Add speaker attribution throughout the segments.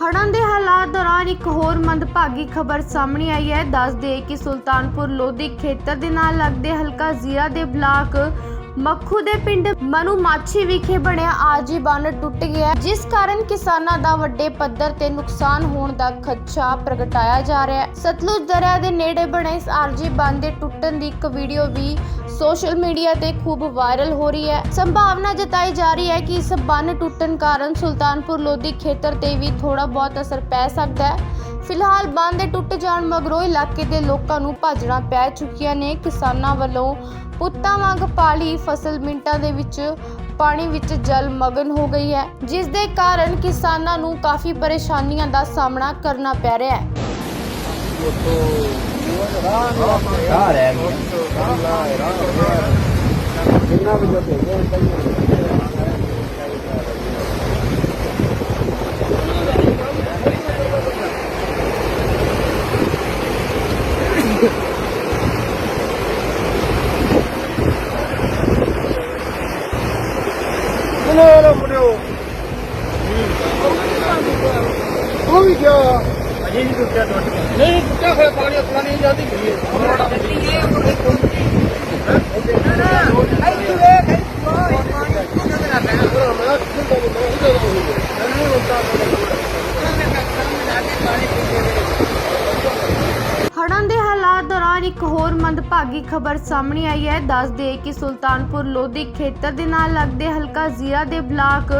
Speaker 1: ਹੜ੍ਹਾਂ ਦੇ ਹਾਲਾਤ ਦੌਰਾਨ ਇੱਕ ਹੋਰ ਮੰਦਭਾਗੀ ਖਬਰ ਸਾਹਮਣੇ ਆਈ ਹੈ। ਦੱਸ ਦੇ ਕਿ ਸੁਲਤਾਨਪੁਰ ਲੋਧੀ ਖੇਤਰ ਦੇ ਨਾਲ ਲੱਗਦੇ ਹਲਕਾ ਜ਼ੀਰਾ ਦੇ ਬਲਾਕ ਮੱਖੂ ਦੇ ਪਿੰਡ ਮਨੂ ਮਾਛੀ ਵਿਖੇ ਬਣਿਆ ਆਜੀ ਬੰਨ ਟੁੱਟ ਗਿਆ ਜਿਸ ਕਾਰਨ ਕਿਸਾਨਾਂ ਦਾ ਵੱਡੇ ਪੱਧਰ ਤੇ ਨੁਕਸਾਨ ਹੋਣ ਦਾ ਖਦਸ਼ਾ ਪ੍ਰਗਟਾਇਆ ਜਾ ਰਿਹਾ ਹੈ। ਸਤਲੁਜ ਦਰਿਆ ਦੇ ਨੇੜੇ ਬਣੇ ਇਸ ਆਰਜੀ ਬੰਨ ਦੇ ਟੁੱਟਣ ਦੀ ਇੱਕ ਵੀਡੀਓ ਵੀ ਸੋਸ਼ਲ ਮੀਡੀਆ ਤੇ ਖੂਬ ਵਾਇਰਲ ਹੋ ਰਹੀ ਹੈ। ਸੰਭਾਵਨਾ ਜਤਾਈ ਜਾ ਰਹੀ ਹੈ ਕਿ ਇਸ ਬੰਨ ਟੁੱਟਣ ਕਾਰਨ ਸੁਲਤਾਨਪੁਰ ਲੋਧੀ ਖੇਤਰ ਤੇ ਵੀ ਥੋੜਾ ਬਹੁਤ ਅਸਰ ਪੈ ਸਕਦਾ ਹੈ। ਫਿਲਹਾਲ ਬੰਦ ਦੇ ਟੁੱਟ ਜਾਣ ਮਗਰੋਂ ਇਲਾਕੇ ਦੇ ਲੋਕਾਂ ਨੂੰ ਭਾਜਣਾ ਪੈ ਚੁੱਕੀਆਂ ਨੇ। ਕਿਸਾਨਾਂ ਵੱਲੋਂ ਪੁੱਤਾਂ ਵਾਂਗ ਪਾਲੀ ਫਸਲ, ਮਿੰਟਾਂ ਦੇ ਵਿੱਚ ਪਾਣੀ ਵਿੱਚ ਜਲ ਮਗਨ ਹੋ ਗਈ ਹੈ, ਜਿਸ ਦੇ ਕਾਰਨ ਕਿਸਾਨਾਂ ਨੂੰ ਕਾਫੀ ਪਰੇਸ਼ਾਨੀਆਂ ਦਾ ਸਾਹਮਣਾ ਕਰਨਾ ਪੈ ਰਿਹਾ ਹੈ।
Speaker 2: ਆ ਰਹਿ ਗਿਆ ਕਿੰਨਾ ਵਜੇ ਭੇਜਿਆ ਕਿੰਨੇ ਵਾਲਾ ਮੁੰਡਿਓ ਉਹ ਵੀ ਗਿਆ ਅਜੇ ਨਹੀਂ ਟੁੱਟਿਆ ਟੁੱਟ ਗਿਆ ਨਹੀਂ ਟੁੱਟਿਆ ਹੋਇਆ ਪਾਣੀ ਉਤਨਾ ਨਹੀਂ ਜਾਂਦੀ ਗਈ
Speaker 1: ਹੜ੍ਹਾਂ ਦੇ ਹਾਲਾਤ ਦੌਰਾਨ ਇੱਕ ਹੋਰ ਮੰਦਭਾਗੀ ਖਬਰ ਸਾਹਮਣੇ ਆਈ ਹੈ। ਦੱਸ ਦੇ ਕਿ ਸੁਲਤਾਨਪੁਰ ਲੋਧੀ ਖੇਤਰ ਦੇ ਨਾਲ ਲੱਗਦੇ ਹਲਕਾ ਜ਼ੀਰਾ ਦੇ ਬਲਾਕ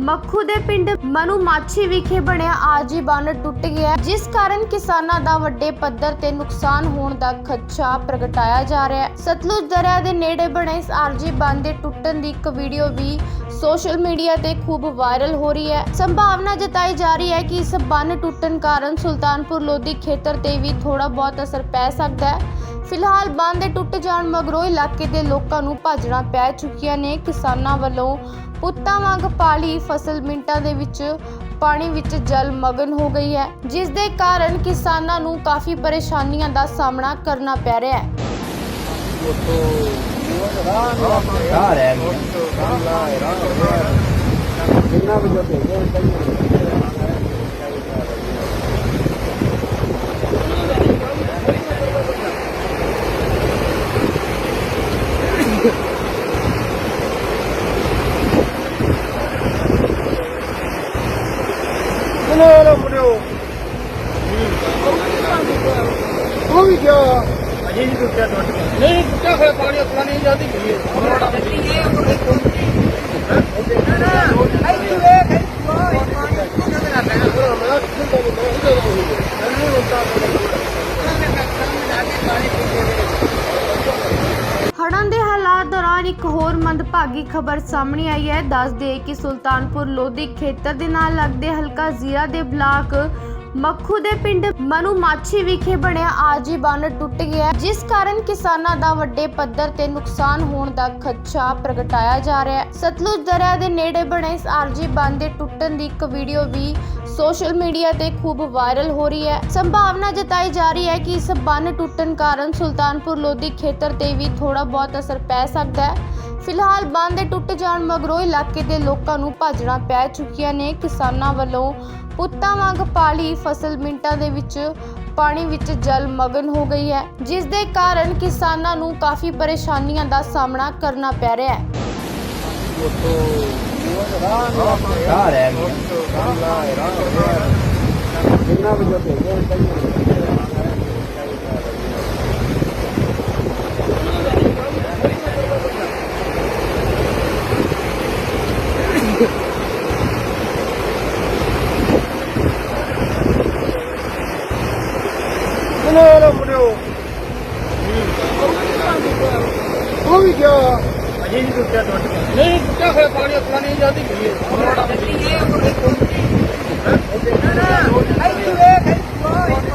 Speaker 1: ਮੱਖੂ ਦੇ ਪਿੰਡ ਮਨੂ ਮਾਛੀ ਵਿਖੇ ਬਣਿਆ ਆਜੀ ਬੰਨ ਟੁੱਟ ਗਿਆ ਜਿਸ ਕਾਰਨ ਕਿਸਾਨਾਂ ਦਾ ਵੱਡੇ ਪੱਧਰ ਤੇ ਨੁਕਸਾਨ ਹੋਣ ਦਾ ਖਦਸ਼ਾ ਪ੍ਰਗਟਾਇਆ ਜਾ ਰਿਹਾ ਹੈ। ਸਤਲੁਜ ਦਰਿਆ ਦੇ ਨੇੜੇ ਬਣੇ ਇਸ ਆਰਜੀ ਬੰਨ ਦੇ ਟੁੱਟਣ ਦੀ ਇੱਕ ਵੀਡੀਓ ਵੀ ਸੋਸ਼ਲ ਮੀਡੀਆ ਤੇ ਖੂਬ ਵਾਇਰਲ ਹੋ ਰਹੀ ਹੈ। ਸੰਭਾਵਨਾ ਜਤਾਈ ਜਾ ਰਹੀ ਹੈ ਕਿ ਇਸ ਬੰਨ ਟੁੱਟਣ ਕਾਰਨ ਸੁਲਤਾਨਪੁਰ ਲੋਧੀ ਖੇਤਰ ਤੇ ਵੀ ਥੋੜਾ ਬਹੁਤ ਅਸਰ ਪੈ ਸਕਦਾ ਹੈ। ਫਿਲਹਾਲ ਬੰਦ ਦੇ ਟੁੱਟ ਜਾਣ ਮਗਰੋਂ ਇਲਾਕੇ ਦੇ ਲੋਕਾਂ ਨੂੰ ਭਾਜਣਾ ਪੈ ਚੁੱਕੀਆਂ ਨੇ ਕਿਸਾਨਾਂ ਵੱਲੋਂ ਪੁੱਤਾਂ ਵਾਂਗ ਪਾਲੀ ਫਸਲ ਮਿੰਟਾਂ ਦੇ ਵਿੱਚ ਪਾਣੀ ਵਿੱਚ ਜਲ ਮਗਨ ਹੋ ਗਈ ਹੈ ਜਿਸ ਦੇ ਕਾਰਨ ਕਿਸਾਨਾਂ ਨੂੰ ਕਾਫੀ ਪਰੇਸ਼ਾਨੀਆਂ ਦਾ ਸਾਹਮਣਾ ਕਰਨਾ ਪੈ ਰਿਹਾ ਹੈ
Speaker 2: ਆ ਰਹਿ ਗਿਆ ਕਿੰਨਾ ਵਜੇ ਭੇਜਿਆ ਕਿੰਨੇ ਵਾਲਾ ਮੁੰਡਿਓ ਉਹ ਵੀ ਗਿਆ ਅਜੇ ਨਹੀਂ ਟੁੱਟਿਆ ਟੁੱਟ ਗਿਆ ਨਹੀਂ ਟੁੱਟਿਆ ਹੋਇਆ ਪਾਣੀ ਉਤਨਾ ਨਹੀਂ ਜਾਂਦੀ ਗਈ
Speaker 1: ਹੜ੍ਹਾਂ ਦੇ ਹਾਲਾਤ ਦੌਰਾਨ ਇੱਕ ਹੋਰ ਮੰਦਭਾਗੀ ਖਬਰ ਸਾਹਮਣੇ ਆਈ ਹੈ। ਦੱਸ ਦੇ ਕਿ ਸੁਲਤਾਨਪੁਰ ਲੋਧੀ ਖੇਤਰ ਦੇ ਨਾਲ ਲੱਗਦੇ ਹਲਕਾ ਜ਼ੀਰਾ ਦੇ ਬਲਾਕ ਮੱਖੂ ਦੇ ਪਿੰਡ ਮਨੂ ਵਿਖੇ ਬਣਿਆ ਆਜੀ ਬੰਨ ਟੁੱਟ ਗਿਆ ਜਿਸ ਕਾਰਨ ਕਿਸਾਨਾਂ ਦਾ ਵੱਡੇ ਪੱਧਰ ਤੇ ਨੁਕਸਾਨ ਹੋਣ ਦਾ ਖਦਸ਼ਾ ਪ੍ਰਗਟਾਇਆ ਜਾ ਰਿਹਾ ਹੈ। ਸਤਲੁਜ ਦਰਿਆ ਦੇ ਨੇੜੇ ਬਣੇ ਇਸ ਆਰਜੀ ਬੰਨ ਦੇ ਟੁੱਟਣ ਦੀ ਇੱਕ ਵੀਡੀਓ ਵੀ ਸੋਸ਼ਲ ਮੀਡੀਆ ਤੇ ਖੂਬ ਵਾਇਰਲ ਹੋ ਰਹੀ ਹੈ। ਸੰਭਾਵਨਾ ਜਤਾਈ ਜਾ ਰਹੀ ਹੈ ਕਿ ਇਸ ਬੰਨ ਟੁੱਟਣ ਕਾਰਨ ਸੁਲਤਾਨਪੁਰ ਲੋਧੀ ਖੇਤਰ ਤੇ ਵੀ ਥੋੜਾ ਬਹੁਤ ਅਸਰ ਪੈ ਸਕਦਾ ਹੈ। ਫਿਲਹਾਲ ਬੰਦ ਦੇ ਟੁੱਟ ਜਾਣ ਮਗਰੋਂ ਇਲਾਕੇ ਦੇ ਲੋਕਾਂ ਨੂੰ ਭਾਜਣਾ ਪੈ ਚੁੱਕੀਆਂ ਨੇ। ਕਿਸਾਨਾਂ ਵੱਲੋਂ ਪੁੱਤਾਂ ਵਾਂਗ ਪਾਲੀ ਫਸਲ, ਮਿੰਟਾਂ ਦੇ ਵਿੱਚ ਪਾਣੀ ਵਿੱਚ ਜਲ ਮਗਨ ਹੋ ਗਈ ਹੈ, ਜਿਸ ਦੇ ਕਾਰਨ ਕਿਸਾਨਾਂ ਨੂੰ ਕਾਫੀ ਪਰੇਸ਼ਾਨੀਆਂ ਦਾ ਸਾਹਮਣਾ ਕਰਨਾ ਪੈ ਰਿਹਾ ਹੈ।
Speaker 2: ਆ ਰਹਿ ਗਿਆ ਕਿੰਨਾ ਵਜੇ ਭੇਜਿਆ? ਟੁੱਟਿਆ ਟੁੱਟ ਨਹੀਂ ਟੁੱਟਿਆ ਹੋਇਆ ਪਾਣੀ ਉੱਤਲਾ ਨਹੀਂ ਜਾਂਦੀ ਗਈ ਹੈ ਰੋਡ ਆਪਣੀ ਇਹ ਉਹ ਦੇਖੋ ਨਾ ਨਾ ਇਹ ਵੇਖ ਇਹ